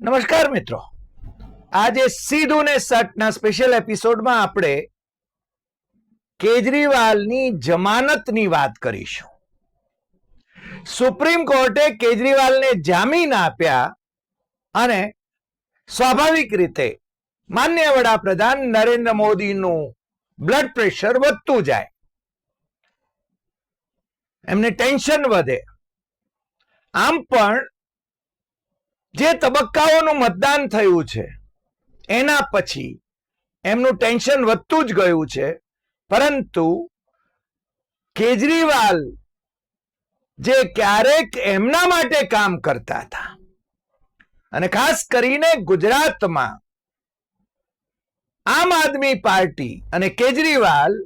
નમસ્કાર મિત્રો. આજે સીધું ને સટના સ્પેશિયલ એપિસોડમાં આપણે કેજરીવાલની જમાનતની વાત કરીશું. સુપ્રીમ કોર્ટે કેજરીવાલને જામીન આપ્યા અને સ્વાભાવિક રીતે માન્ય વડાપ્રધાન નરેન્દ્ર મોદીનું બ્લડ પ્રેશર વધતું જાય. એમને ટેન્શન વધે. આમ પણ જે તબક્કાઓનું મતદાન થયું છે, એના પછી એમનું ટેન્શન વધતું જ ગયું છે. પરંતુ કેજરીવાલ જે ક્યારેક એમના માટે કામ કરતા હતા અને ખાસ કરીને ગુજરાતમાં આમ આદમી પાર્ટી અને કેજરીવાલ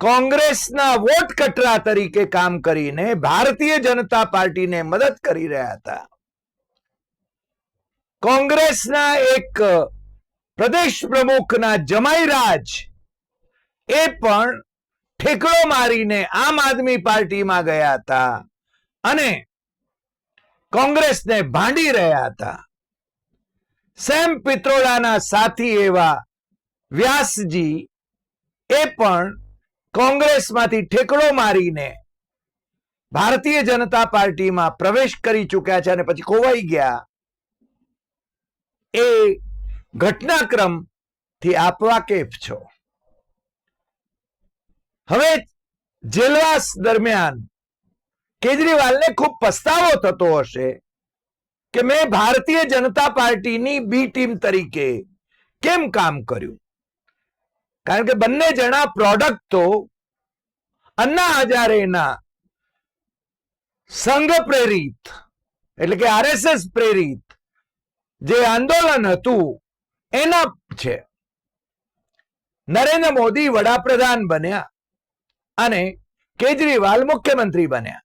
કોંગ્રેસના વોટ કટરા તરીકે કામ કરીને ભારતીય જનતા પાર્ટીને મદદ કરી રહ્યા હતા. કોંગ્રેસના એક પ્રદેશ પ્રમુખના જમાઈરાજ એ પણ ઠેકડો મારીને આમ આદમી પાર્ટીમાં ગયા હતા અને કોંગ્રેસને ભાંડી રહ્યા હતા. સેમ પિત્રોડાના સાથી એવા વ્યાસજી એ પણ કોંગ્રેસમાંથી ઠેકડો મારીને ભારતીય જનતા પાર્ટીમાં પ્રવેશ કરી ચૂક્યા છે અને પછી ખોવાઈ ગયા. એ ઘટનાક્રમથી આપ વાકેફ છો. હવે જેલવાસ દરમિયાન કેજરીવાલને ખૂબ પસ્તાવો થતો હશે કે મેં ભારતીય જનતા પાર્ટીની બી ટીમ તરીકે કેમ કામ કર્યું? કારણ કે બંને જણા પ્રોડક્ટ તો અન્ના હજારેના સંઘ પ્રેરિત, એટલે કે આરએસએસ પ્રેરિત જે આંદોલન હતું, એના છે. નરેન્દ્ર મોદી વડાપ્રધાન બન્યા અને કેજરીવાલ મુખ્યમંત્રી બન્યા.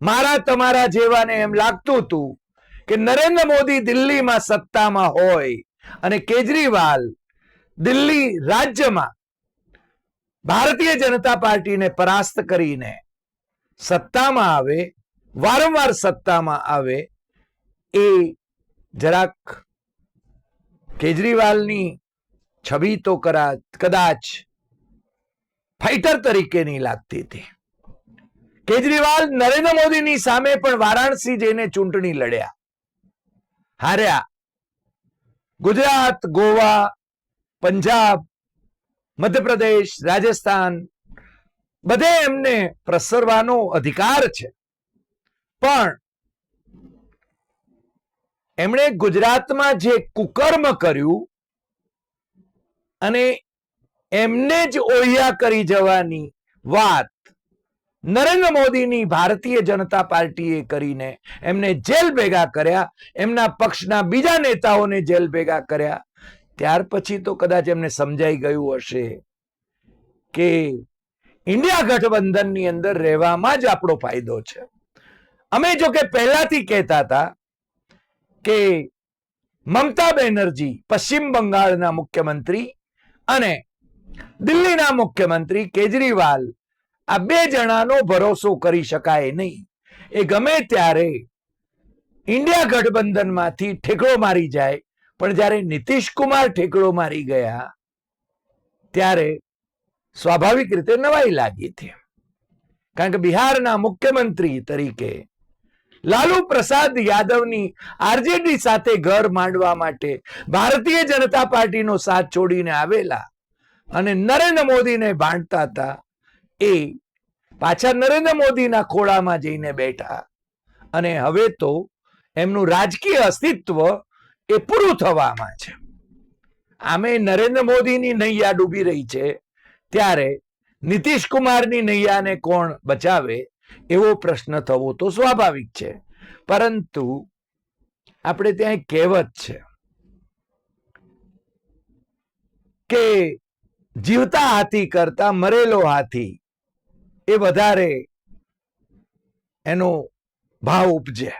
મારા તમારા જેવાને એમ લાગતું હતું કે નરેન્દ્ર મોદી દિલ્હીમાં સત્તામાં હોય અને કેજરીવાલ દિલ્હી રાજ્યમાં ભારતીય જનતા પાર્ટીને પરાસ્ત કરીને સત્તામાં આવે, વારંવાર સત્તામાં આવે, એ જરાક કેજરીવાલની છબી તો કરા, કદાચ ફાઇટર તરીકેની લાગતી હતી. કેજરીવાલ નરેન્દ્ર મોદીની સામે પણ વારાણસી જઈને ચૂંટણી લડ્યા. હાર્યા. ગુજરાત, ગોવા, પંજાબ, મધ્યપ્રદેશ, રાજસ્થાન બધે એમને પ્રસરવાનો અધિકાર છે. પણ એમણે ગુજરાતમાં જે કુકર્મ કર્યું અને એમને જ ઓહિયા કરી જવાની વાત નરેન્દ્ર મોદીની ભારતીય જનતા પાર્ટીએ કરીને એમને જેલ ભેગા કર્યા, એમના પક્ષના બીજા નેતાઓને જેલ ભેગા કર્યા. ત્યાર પછી તો કદાચ એમને સમજાઈ ગયું હશે કે ઇન્ડિયા ગઠબંધનની અંદર રહેવામાં જ આપણો ફાયદો છે. અમે જો કે પહેલાથી કહેતા હતા કે મમતા બેનર્જી પશ્ચિમ બંગાળના મુખ્યમંત્રી અને દિલ્હીના મુખ્યમંત્રી કેજરીવાલ આ બે જણાનો ભરોસો કરી શકાય નહીં. એ ગમે ત્યારે ઇન્ડિયા ગઠબંધનમાંથી ઠેકડો મારી જાય, પણ જ્યારે નીતિશ કુમાર ઠેકડો મારી ગયા, ત્યારે સ્વાભાવિક રીતે નવાઈ લાગી હતી કારણ કે બિહારના મુખ્યમંત્રી તરીકે લાલુ પ્રસાદ યાદવની આરજેડી સાથે ઘર માંડવા માટે ભારતીય જનતા પાર્ટીનો સાથ છોડીને આવેલા અને નરેન્દ્ર મોદીને ભાંડતા હતા એ પાછા નરેન્દ્ર મોદીના ખોળામાં જઈને બેઠા. અને હવે તો એમનું રાજકીય અસ્તિત્વ એ પૂરું થવામાં છે. આમે નરેન્દ્ર મોદીની નૈયા ડૂબી રહી છે. ત્યારે નીતિશ કુમારની નૈયાને કોણ બચાવે? એવો પ્રશ્ન થવો તો સ્વાભાવિક છે. પરંતુ આપણે ત્યાં એક કહેવત છે કે જીવતા હાથી કરતા મરેલો હાથી એ વધારે એનો ભાવ ઉપજે.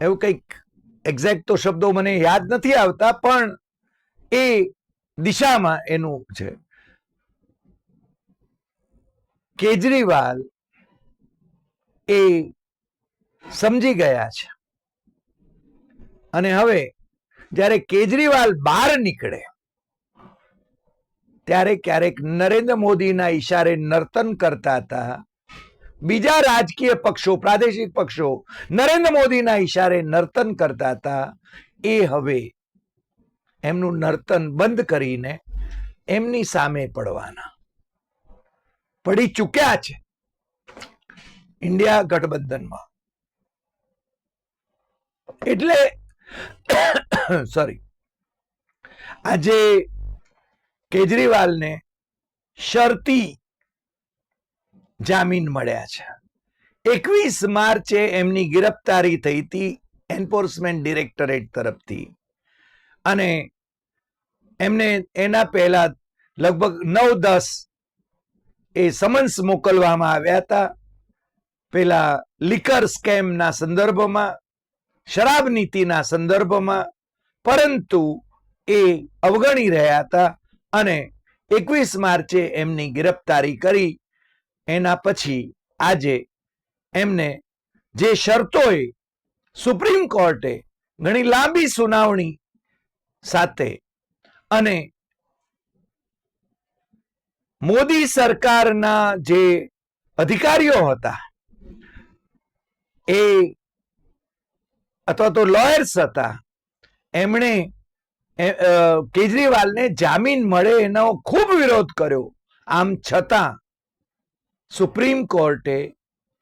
એવું કંઈક એક્ઝેક્ટ તો શબ્દો મને યાદ નથી આવતા, પણ એ દિશામાં એનું છે. કેજરીવાલ એ સમજી ગયા છે. અને હવે જ્યારે કેજરીવાલ બહાર નીકળે, ત્યારે ક્યારેક નરેન્દ્ર મોદીના ઈશારે નર્તન કરતા હતા. બીજા રાજકીય પક્ષો, પ્રાદેશિક પક્ષો નરેન્દ્ર મોદીના ઈશારે નર્તન કરતા હતા. એ હવે એમનું નર્તન બંધ કરીને એમની સામે પડવાના. પડી ચૂક્યા છે. ઇન્ડિયા ગઠબંધનમાં. એટલે સોરી આજે કેજરીવાલને શરતી જામીન મળ્યા છે. એકવીસ માર્ચે એમની ગિરફતારી થઈ હતી એન્ફોર્સમેન્ટ ડિરેક્ટરેટ તરફથી. અને એમને એના પહેલા લગભગ નવ દસ એ સમન્સ મોકલવામાં આવ્યા હતા. પેલા લિકર સ્કેમના સંદર્ભમાં, શરાબ નીતિના સંદર્ભમાં, પરંતુ એ અવગણી રહ્યા હતા અને એકવીસ માર્ચે એમની ગિરફતારી કરી. એના પછી આજે એમને જે શરતોએ સુપ્રીમ કોર્ટે ઘણી લાંબી સુનાવણી સાથે અને મોદી સરકારના જે અધિકારીઓ હતા એ અથવા તો લોયર્સ હતા. એમણે કેજરીવાલને જામીન મળે એનો ખૂબ વિરોધ કર્યો. આમ છતાં સુપ્રીમ કોર્ટે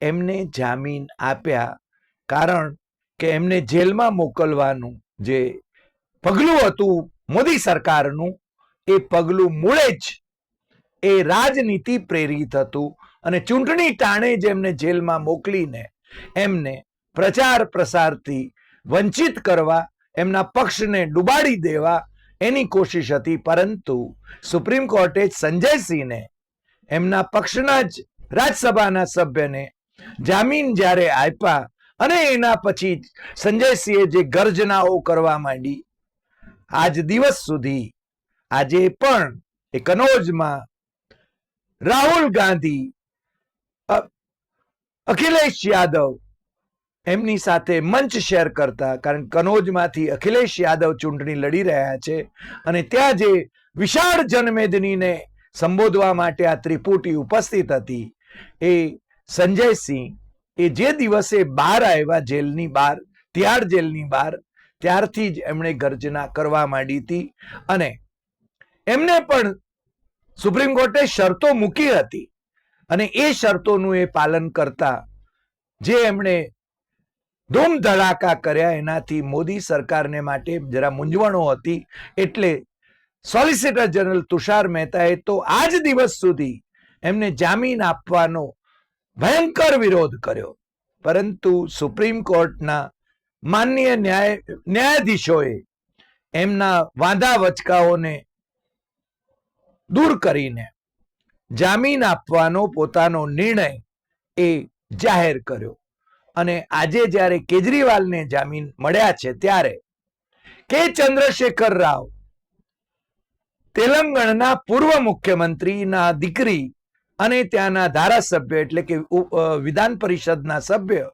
એમને જામીન આપ્યા કારણ કે એમને જેલમાં મોકલવાનું જે પગલું હતું મોદી સરકારનું, એ પગલું મૂળે જ એ રાજનીતિ પ્રેરિત હતું અને ચૂંટણી ટાણે જ એમને જેલમાં મોકલીને એમને પ્રચાર પ્રસારથી વંચિત કરવા, એમના પક્ષને ડુબાડી દેવા એની કોશિશ હતી. પરંતુ સુપ્રીમ કોર્ટે સંજયસિંહને એમના પક્ષના જ રાજ્યસભાના સભ્યને જામીન જ્યારે આપ્યા અને એના પછી સંજયસિંહે જે ગર્જનાઓ કરવા માંડી, આજ દિવસ સુધી આજે પણ એ કનોજમાં રાહુલ ગાંધી અખિલેશ યાદવ એમની સાથે મંચ શેર કરતા, કારણ કનોજમાંથી અખિલેશ યાદવ ચૂંટણી લડી રહ્યા છે અને ત્યાં જે વિશાળ જનમેદનીને સંબોધવા માટે આ ત્રિપુટી ઉપસ્થિત હતી, એ સંજયસિંહ એ જે દિવસે બહાર આવ્યા જેલની બહાર, ત્યાર જેલની બહાર, ત્યારથી જ એમણે ગર્જના કરવા માંડી હતી અને એમને પણ સુપ્રીમ કોર્ટે શરતો મૂકી હતી. અને એ શરતોનું એ પાલન કરતા જે એમણે ધૂમ ધડાકા કર્યા એનાથી મોદી સરકારને માટે જરા મૂંઝવણો હતી. એટલે સોલિસિટર જનરલ તુષાર મહેતાએ તો આજ દિવસ સુધી એમને જામીન આપવાનો ભયંકર વિરોધ કર્યો. પરંતુ સુપ્રીમ કોર્ટના માનનીય ન્યાય, ન્યાયાધીશોએ એમના વાંધા વચકાઓને દૂર કરીને જામીન આપવાનો પોતાનો નિર્ણય એ જાહેર કર્યો. અને આજે જ્યારે કેજરીવાલને જામીન મળ્યા છે ત્યારે કે ચંદ્રશેખર રાવ, તેલંગણના પૂર્વ મુખ્યમંત્રીના દીકરી અને ત્યાંના ધારાસભ્ય એટલે કે વિધાન પરિષદના સભ્ય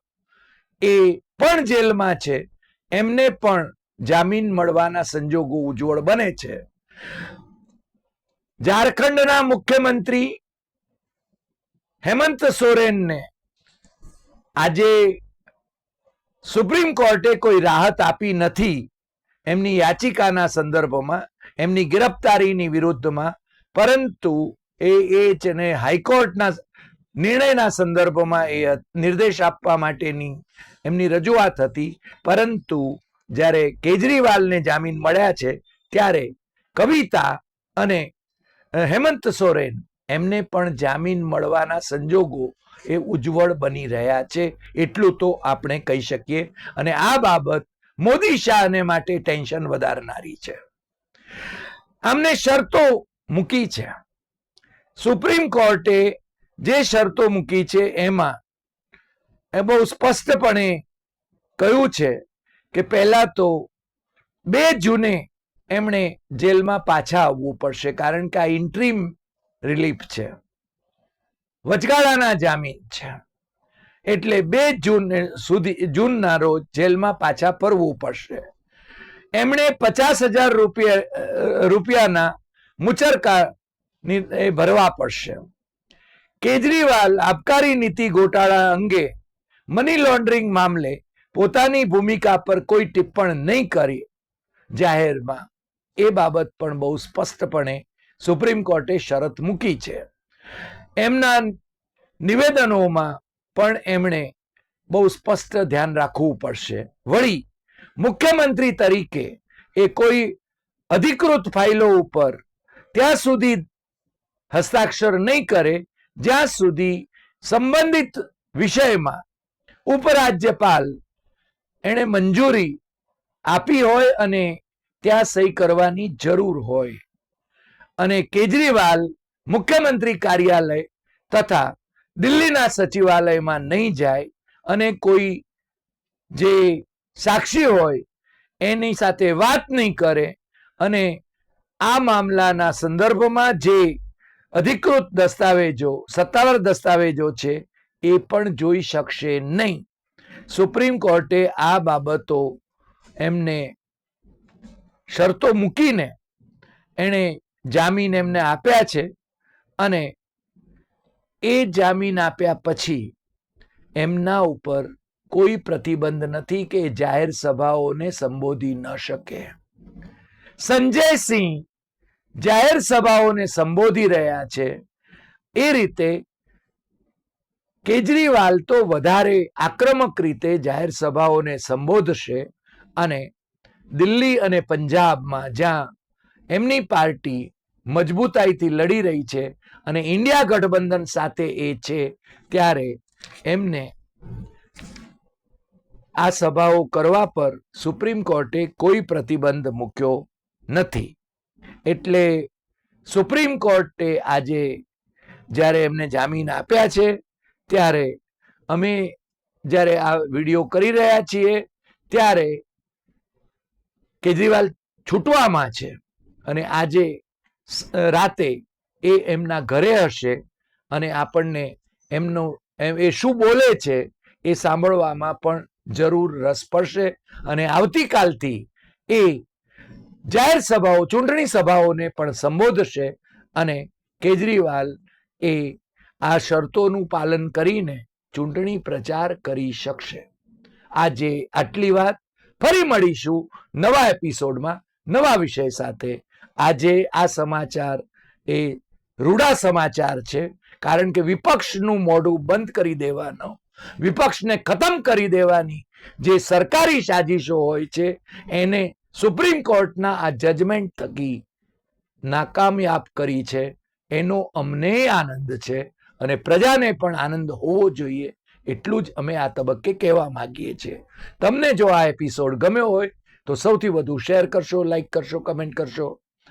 એ પણ જેલમાં છે. એમને પણ જામીન મળવાના સંજોગો ઉજ્જવળ બને છે. ઝારખંડના મુખ્યમંત્રી હેમંત સોરેનને આજે સુપ્રીમ કોર્ટે કોઈ રાહત આપી નથી. એમની યાચિકાના સંદર્ભમાં, એમની ગિરફતારીની વિરુદ્ધમાં, પરંતુ એ એ છે હાઈકોર્ટના નિર્ણયના સંદર્ભમાં એ નિર્દેશ આપવા માટેની એમની રજૂઆત હતી. પરંતુ જ્યારે કેજરીવાલને જામીન મળ્યા છે, ત્યારે કવિતા અને હેમંત સોરેન એમને પણ જામીન મળવાના સંજોગો એ ઉજ્જવળ બની રહ્યા છે, એટલું તો આપણે કહી શકીએ. અને આ બાબત મોદી શાહને માટે ટેન્શન વધારનારી છે. આમને શરતો મૂકી છે. સુપ્રીમ કોર્ટે જે શરતો મૂકી છે એમાં એ બહુ સ્પષ્ટપણે કહ્યું છે કે પહેલા તો બે જૂને એમણે જેલમાં પાછા આવવું પડશે કારણ કે આ ઇન્ટ્રીમ રિલીફ છે. વચગાળાના જામીન છે. એટલે બે જૂન સુધી, જૂનના રોજ જેલમાં પાછા ફરવું પડશે. એમણે પચાસ હજાર રૂપિયા રૂપિયાના મુચરકા ભરવા પડશે. કેજરીવાલ આબકારી નીતિ ગોટાળા અંગે મની લોન્ડરિંગ મામલે પોતાની ભૂમિકા પર કોઈ ટિપ્પણ નહીં કરી જાહેરમાં. એ બાબત પણ બહુ સ્પષ્ટપણે સુપ્રીમ કોર્ટે શરત મૂકી છે. એમના નિવેદનોમાં પણ એમણે બહુ સ્પષ્ટ ધ્યાન રાખવું પડશે. વળી, મુખ્યમંત્રી તરીકે એ કોઈ અધિકૃત ફાઇલો ઉપર ત્યાં સુધી હસ્તાક્ષર નહીં કરે, જ્યાં સુધી સંબંધિત વિષયમાં ઉપરાજ્યપાલ એણે મંજૂરી આપી હોય અને ત્યાં સહી કરવાની જરૂર હોય. અને કેજરીવાલ મુખ્યમંત્રી કાર્યાલય તથા દિલ્હીના સચિવાલયમાં નહીં જાય અને કોઈ જે સાક્ષી હોય એની સાથે વાત નહીં કરે અને આ મામલાના સંદર્ભમાં જે અધિકૃત દસ્તાવેજો, સત્તાવાર દસ્તાવેજો છે એ પણ જોઈ શકશે નહીં. સુપ્રીમ કોર્ટે આ બાબતો એમને શરતો મૂકીને એણે જામીન એમને આપ્યા છે અને એ જામીન આપ્યા પછી એમના ઉપર કોઈ પ્રતિબંધ નથી કે જાહેર સભાઓને સંબોધી ન શકે. સંજય સિંહ જાહેર સભાઓને સંબોધી રહ્યા છે. એ રીતે કેજરીવાલ તો વધારે આક્રમક રીતે જાહેર સભાઓને સંબોધશે અને દિલ્હી અને પંજાબમાં જ્યાં એમની પાર્ટી મજબૂતાઈથી લડી રહી છે અને ઇન્ડિયા ગઠબંધન સાથે એ છે ત્યારે એમને આ સભાઓ કરવા પર સુપ્રીમ કોર્ટે કોઈ પ્રતિબંધ મૂક્યો નથી. એટલે સુપ્રીમ કોર્ટે આજે જ્યારે એમને જામીન આપ્યા છે ત્યારે અમે જ્યારે આ વીડિયો કરી રહ્યા છીએ ત્યારે કેજરીવાલ છૂટવામાં છે અને આજે રાતે એ એમના ઘરે હશે અને આપણને એમનો, એમ- એ શું બોલે છે એ સાંભળવામાં પણ જરૂર રસ પડશે અને આવતીકાલથી એ જાહેર સભાઓ, ચૂંટણી સભાઓને પણ સંબોધશે અને કેજરીવાલ એ આ શરતોનું પાલન કરીને ચૂંટણી પ્રચાર કરી શકશે. આજે આટલી વાત. ફરી મળીશું નવા એપિસોડમાં નવા વિષય સાથે. આજે આ સમાચાર એ રૂડા સમાચાર છે, કારણ કે વિપક્ષનું મોઢું બંધ કરી દેવાનો, વિપક્ષને ખતમ કરી દેવાની જે સરકારી સાજિશો હોય છે, એને સુપ્રીમ કોર્ટના આ જજમેન્ટ થકી નાકામયાબ કરી છે. એનો અમને આનંદ છે અને પ્રજાને પણ આનંદ હોવો જોઈએ. એટલું જ અમે આ તબક્કે કહેવા માગીએ છીએ. તમને જો આ એપિસોડ ગમ્યો હોય, તો સૌથી વધુ શેર કરશો લાઈક કરશો કમેન્ટ કરશો.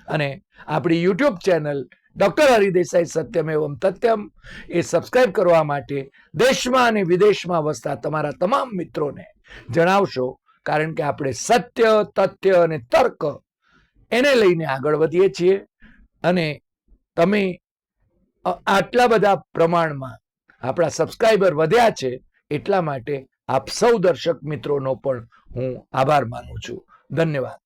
અને આપણી યુટ્યુબ ચેનલ ડૉક્ટર હરિદેસાઈ સત્યમ એવમ તત્યમ એ સબસ્ક્રાઇબ કરવા માટે દેશમાં અને વિદેશમાં વસતા તમારા તમામ મિત્રોને જણાવશો, કારણ કે આપણે સત્ય, તથ્ય અને તર્ક એને લઈને આગળ વધીએ છીએ. અને તમે આટલા બધા પ્રમાણમાં આપણા સબસ્ક્રાઈબર વધ્યા છે એટલા માટે આપ સૌ દર્શક મિત્રોનો પણ હું આભાર માનું છું. ધન્યવાદ.